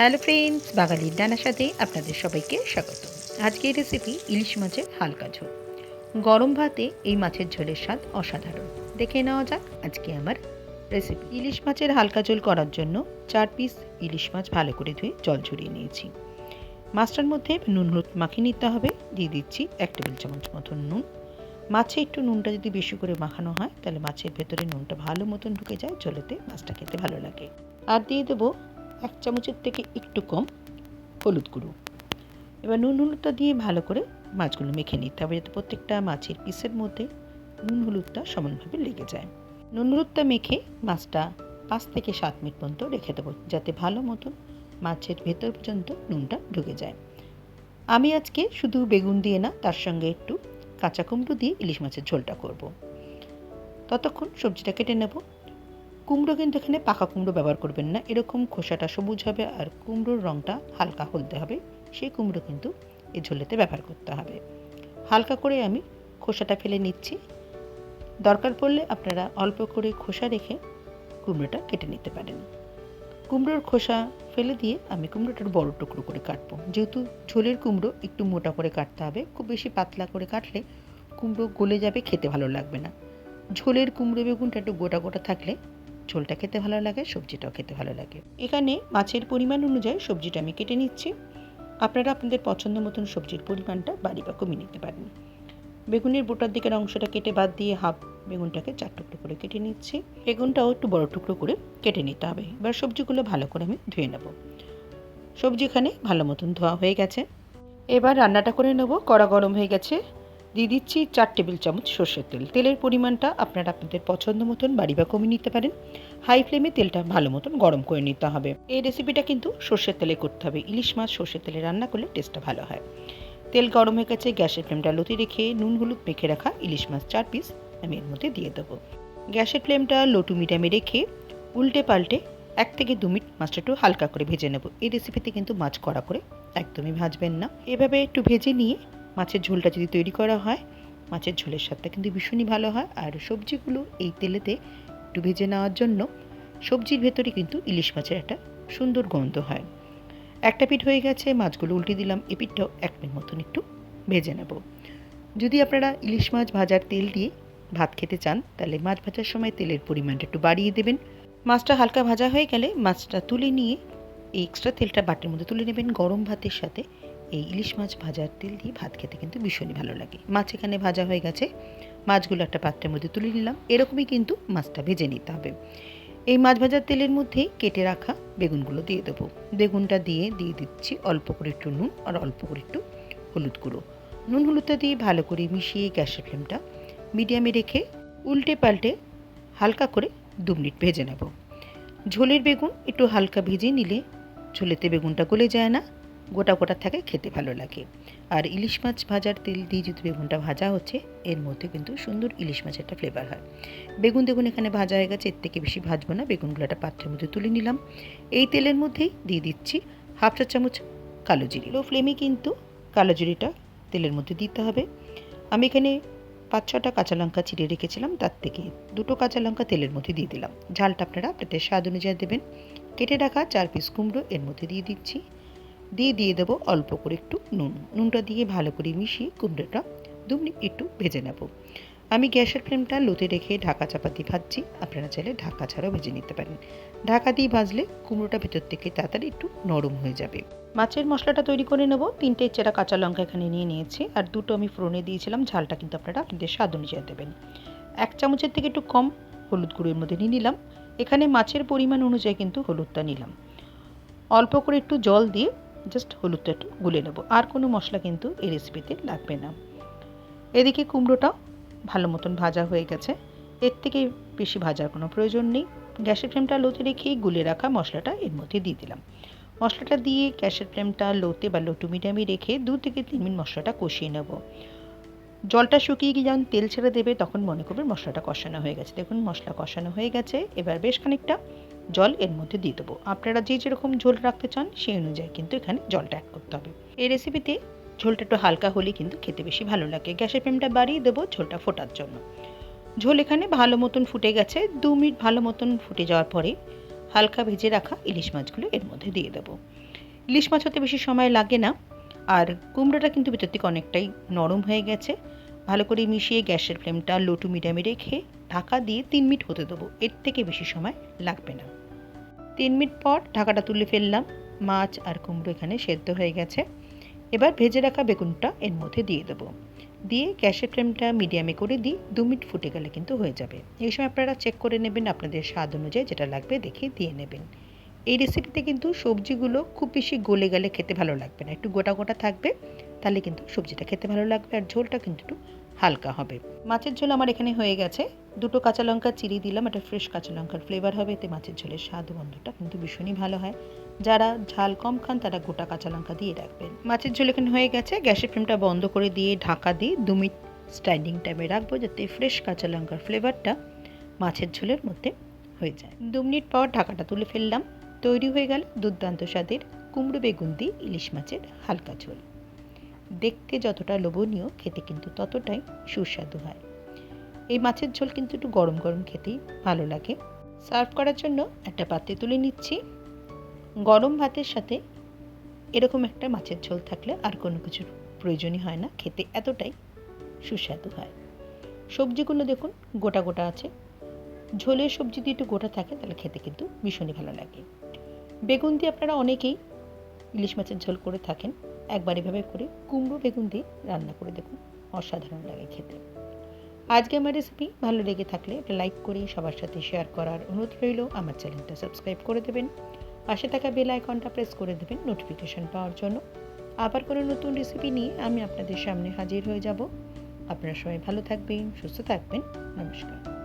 Hello friends বাঙালির ডানার সাথে আপনাদের সবাইকে স্বাগত। আজকের রেসিপি ইলিশ মাছের হালকা ঝোল। গরম ভাতে এই মাছের ঝোলের স্বাদ অসাধারণ। দেখে নেওয়া যাক আজকে আমার রেসিপি ইলিশ মাছের হালকা ঝোল করার জন্য চার পিস ইলিশ মাছ ভালো করে ধুয়ে জল ঝরিয়ে নিয়েছি। মাছটার মধ্যে নুন হলুদ মাখিয়ে নিতে হবে। দিয়ে দিচ্ছি এক টেবিল চামচ মতন নুন। মাছে একটু নুনটা যদি বেশি করে মাখানো হয়, তাহলে মাছের ভেতরে নুনটা ভালো মতন ঢুকে যায়। ঝোলেতে মাছটা খেতে ভালো লাগে। আর দিয়ে দেবো এক চামচের থেকে একটু কম হলুদ গুঁড়ো। এবার নুন হলুদটা দিয়ে ভালো করে মাছগুলো মেখে নিতে হবে যাতে প্রত্যেকটা মাছের পিসের মধ্যে নুন হলুদটা সমানভাবে লেগে যায়। নুন হলুদটা মেখে মাছটা পাঁচ থেকে সাত মিনিট পর্যন্ত রেখে দেবো, যাতে ভালো মতন মাছের ভেতর পর্যন্ত নুনটা ঢুকে যায়। আমি আজকে শুধু বেগুন দিয়ে না, তার সঙ্গে একটু কাঁচা কুমড়ো দিয়ে ইলিশ মাছের ঝোলটা করব। ততক্ষণ সবজিটা কেটে নেব। কুমড়ো কিন্তু এখানে পাকা কুমড়ো ব্যবহার করবেন না। এরকম খোসাটা সবুজ হবে আর কুমড়োর রঙটা হালকা হলদে হবে। সেই কুমড়ো কিন্তু এই ঝোলেতে ব্যবহার করতে হবে। হালকা করে আমি খোসাটা ফেলে নিচ্ছি। দরকার পড়লে আপনারা অল্প করে খোসা রেখে কুমড়োটা কেটে নিতে পারেন। কুমড়োর খোসা ফেলে দিয়ে আমি কুমড়োটার বড় টুকরো করে কাটবো। যেহেতু ঝোলের কুমড়ো একটু মোটা করে কাটতে হবে, খুব বেশি পাতলা করে কাটলে কুমড়ো গলে যাবে, খেতে ভালো লাগবে না। ঝোলের কুমড়ো বেগুনটা একটু গোটা গোটা থাকলে ঝোলটা খেতে ভালো লাগে, সবজিটাও খেতে ভালো লাগে। এখানে মাছের পরিমাণ অনুযায়ী সবজিটা আমি কেটে নিচ্ছি। আপনারা আপনাদের পছন্দ মতন সবজির পরিমাণটা বাড়ি বা কমিয়ে নিতে পারেন। বেগুনের বোটার দিকের অংশটা কেটে বাদ দিয়ে হাফ বেগুনটাকে চার টুকরো করে কেটে নিচ্ছি। বেগুনটাও একটু বড় টুকরো করে কেটে নিতে হবে। এবার সবজিগুলো ভালো করে আমি ধুয়ে নেব। সবজি এখানে ভালো মতন ধোয়া হয়ে গেছে। এবার রান্নাটা করে নেব। কড়া গরম হয়ে গেছে। দিয়ে দিচ্ছি চার টেবিল চামচ সর্ষের তেল। তেলের পরিমাণটা আপনারা আপনাদের পছন্দ মতন বাড়ি বা কমিয়ে নিতে পারেন। হাই ফ্লেমে তেলটা ভালো মতন গরম করে নিতে হবে। এই রেসিপিটা কিন্তু সর্ষের তেলে করতে হবে। ইলিশ মাছ সর্ষের তেলে রান্না করলে টেস্টটা ভালো হয়। তেল গরম হয়ে গেছে, গ্যাসের ফ্লেমটা লতি রেখে নুন, হলুদ মেখে রাখা ইলিশ মাছ চার পিস আমি এর মধ্যে দিয়ে দেবো। গ্যাসের ফ্লেমটা লো টু মিডিয়ামে রেখে উল্টে পাল্টে এক থেকে দু মিনিট মাছটা একটু হালকা করে ভেজে নেব। এই রেসিপিতে কিন্তু মাছ কড়া করে একদমই ভাজবেন না। এভাবে একটু ভেজে নিয়ে মাছের ঝোলটা যদি তৈরি করা হয়, মাছের ঝোলের স্বাদটা কিন্তু ভীষণই ভালো হয়। আর সবজিগুলো এই তেলেতে একটু ভেজে নেওয়ার জন্য সবজির ভেতরে কিন্তু ইলিশ মাছের একটা সুন্দর গন্ধ হয়। একটা পিঠ হয়ে গেছে, মাছগুলো উল্টে দিলাম, এ পিঠটাও এক মিনিট মতন একটু ভেজে নেব। যদি আপনারা ইলিশ মাছ ভাজার তেল দিয়ে ভাত খেতে চান, তাহলে মাছ ভাজার সময় তেলের পরিমাণটা একটু বাড়িয়ে দেবেন। মাছটা হালকা ভাজা হয়ে গেলে মাছটা তুলে নিয়ে, এই এক্সট্রা তেলটা বাটির মধ্যে তুলে নেবেন গরম ভাতের সাথে। এই ইলিশ মাছ ভাজার তেল দিয়ে ভাত খেতে কিন্তু ভীষণই ভালো লাগে। মাছ এখানে ভাজা হয়ে গেছে। মাছগুলো একটা পাত্রের মধ্যে তুলে নিলাম। এরকমই কিন্তু মাছটা ভেজে নিতে হবে। এই মাছ ভাজার তেলের মধ্যেই কেটে রাখা বেগুনগুলো দিয়ে দেবো। বেগুনটা দিয়ে দিয়ে দিচ্ছি অল্প করে একটু নুন আর অল্প করে একটু হলুদ গুঁড়ো। নুন হলুদটা দিয়ে ভালো করে মিশিয়ে গ্যাসের ফ্লেমটা মিডিয়ামে রেখে উল্টে পাল্টে হালকা করে দু মিনিট ভেজে নেব। ঝোলের বেগুন একটু হালকা ভেজে নিলে ঝোলেতে বেগুনটা গলে যায় না। গোটা গোটা থাকে, খেতে ভালো লাগে। আর ইলিশ মাছ ভাজার তেল দিয়ে যদি বেগুনটা ভাজা হচ্ছে, এর মধ্যে কিন্তু সুন্দর ইলিশ মাছের একটা ফ্লেভার হয়। বেগুন দেখুন এখানে ভাজা হয়ে গেছে, এর থেকে বেশি ভাজবো না, বেগুনগুলো একটা পাত্রের মধ্যে তুলে নিলাম। এই তেলের মধ্যেই দিয়ে দিচ্ছি হাফ চা চামচ কালো জিরি। লো ফ্লেমে কিন্তু কালো জিরিটা তেলের মধ্যে দিতে হবে। আমি এখানে পাঁচ ছটা কাঁচা লঙ্কা চিড়ে রেখেছিলাম, তার থেকে দুটো কাঁচা লঙ্কা তেলের মধ্যে দিয়ে দিলাম। ঝালটা আপনারা আপনাদের স্বাদ অনুযায়ী দেবেন। কেটে রাখা চার পিস কুমড়ো এর মধ্যে দিয়ে দিচ্ছি। দিয়ে দিয়ে দেবো অল্প করে একটু নুন। নুনটা দিয়ে ভালো করে মিশিয়ে কুমড়োটা দু মিনিট একটু ভেজে নেব। আমি গ্যাসের ফ্লেমটা লোতে রেখে ঢাকা চাপা দিয়ে ভাজছি। আপনারা চাইলে ঢাকা ছাড়াও ভেজে নিতে পারেন। ঢাকা দিয়ে ভাজলে কুমড়োটা ভেতর থেকে তাড়াতাড়ি একটু নরম হয়ে যাবে। মাছের মশলাটা তৈরি করে নেব। তিনটে চেরা কাঁচা লঙ্কা এখানে নিয়ে নিয়েছি। আর দুটো আমি ফোড়নে দিয়েছিলাম। ঝালটা কিন্তু আপনারা আপনাদের স্বাদ অনুযায়ী দেবেন। এক চামচের থেকে একটু কম হলুদ গুঁড়োর মধ্যে নিয়ে নিলাম। এখানে মাছের পরিমাণ অনুযায়ী কিন্তু হলুদটা নিলাম। অল্প করে একটু জল দিয়ে জাস্ট হলুদটা একটু গুলে নেব। আর কোনো মশলা কিন্তু এই রেসিপিতে লাগবে না। এদিকে কুমড়োটাও ভালো মতন ভাজা হয়ে গেছে। এর থেকে বেশি ভাজার কোনো প্রয়োজন নেই। গ্যাসের ফ্লেমটা লোতে রেখেই গুলে রাখা মশলাটা এর মধ্যে দিয়ে দিলাম। মশলাটা দিয়ে গ্যাসের ফ্লেমটা লোতে বা লোটু মিডিয়ামে রেখে দু থেকে তিন মিনিট মশলাটা কষিয়ে নেব। জলটা শুকিয়ে গিয়ে যখন তেল ছেড়ে দেবে, তখন মনে করবে মশলাটা কষানো হয়ে গেছে। দেখুন, মশলা কষানো হয়ে গেছে। এবার বেশ খানিকটা জল এর মধ্যে দিয়ে দেবো। আপনারা যে যেরকম ঝোল রাখতে চান, সেই অনুযায়ী কিন্তু এখানে জলটা অ্যাড করতে হবে। এই রেসিপিতে ঝোলটা একটু হালকা হলে কিন্তু খেতে বেশি ভালো লাগে। গ্যাসের ফ্লেমটা বাড়িয়ে দেবো ঝোলটা ফোটার জন্য। ঝোল এখানে ভালো মতন ফুটে গেছে। দু মিনিট ভালো মতন ফুটে যাওয়ার পরে হালকা ভেজে রাখা ইলিশ মাছগুলো এর মধ্যে দিয়ে দেবো। ইলিশ মাছ হতে বেশি সময় লাগে না। আর কুমড়োটা কিন্তু ভেতর থেকে অনেকটাই নরম হয়ে গেছে। ভালো করে মিশিয়ে গ্যাসের ফ্লেমটা লো টু মিডিয়ামে রেখে ঢাকা দিয়ে তিন মিনিট হতে দেবো। এর থেকে বেশি সময় লাগবে না। তিন মিনিট পর ঢাকাটা তুলে ফেললাম। মাছ আর কুমড়ো এখানে সেদ্ধ হয়ে গেছে। এবার ভেজে রাখা বেগুনটা এর মধ্যে দিয়ে দেবো। দিয়ে গ্যাসের ফ্লেমটা মিডিয়ামে করে দিই। দু মিনিট ফুটে গেলে কিন্তু হয়ে যাবে। এই সময় আপনারা চেক করে নেবেন আপনাদের স্বাদ অনুযায়ী যেটা লাগবে দেখে দিয়ে নেবেন। এই রেসিপিতে কিন্তু সবজিগুলো খুব বেশি গলে গেলে খেতে ভালো লাগবে না। একটু গোটা গোটা থাকবে, তাহলে কিন্তু সবজিটা খেতে ভালো লাগবে আর ঝোলটা কিন্তু একটু হালকা হবে। মাছের ঝোল আমার এখানে হয়ে গেছে। দুটো কাঁচা লঙ্কা চিরি দিলাম একটা ফ্রেশ কাঁচা লঙ্কার ফ্লেভার হবে, এতে মাছের ঝোলের স্বাদ গন্ধটা কিন্তু ভীষণই ভালো হয়। যারা ঝাল কম খান, তারা গোটা কাঁচা লঙ্কা দিয়ে রাখবেন। মাছের ঝোল এখানে হয়ে গেছে। গ্যাসের ফ্লেমটা বন্ধ করে দিয়ে ঢাকা দিয়ে দু মিনিট স্ট্যান্ডিং টাইমে রাখব, যাতে ফ্রেশ কাঁচা লঙ্কার ফ্লেভারটা মাছের ঝোলের মধ্যে হয়ে যায়। দু মিনিট পর ঢাকাটা তুলে ফেললাম। তৈরি হয়ে গেল দুর্দান্ত স্বাদের কুমড়ো বেগুন দিয়ে ইলিশ মাছের হালকা ঝোল। দেখতে যতটা লোভনীয়, খেতে কিন্তু ততটাই সুস্বাদু হয়। এই মাছের ঝোল কিন্তু একটু গরম গরম খেতেই ভালো লাগে। সার্ভ করার জন্য একটা পাত্রে তুলে নিচ্ছি। গরম ভাতের সাথে এরকম একটা মাছের ঝোল থাকলে আর কোনো কিছুর প্রয়োজনই হয় না, খেতে এতটাই সুস্বাদু হয়। সবজিগুলো দেখুন, গোটা গোটা আছে। ঝোলের সবজি দিয়ে একটু গোটা থাকে, তাহলে খেতে কিন্তু ভীষণই ভালো লাগে। বেগুন দিয়ে আপনারা অনেকেই ইলিশ মাছের ঝোল করে থাকেন। একবার এভাবে করে কুমড়ো বেগুন দিয়ে রান্না করে দেখুন, অসাধারণ লাগে খেতে। আজকে আমার রেসিপি ভালো লেগে থাকলে একটা লাইক করে সবার সাথে শেয়ার করার অনুরোধ রইল। আমার চ্যানেলটা সাবস্ক্রাইব করে দেবেন। পাশে থাকা বেল আইকনটা প্রেস করে দেবেন নোটিফিকেশন পাওয়ার জন্য। আবার কোনো নতুন রেসিপি নিয়ে আমি আপনাদের সামনে হাজির হয়ে যাব। আপনারা সবাই ভালো থাকবেন, সুস্থ থাকবেন। নমস্কার।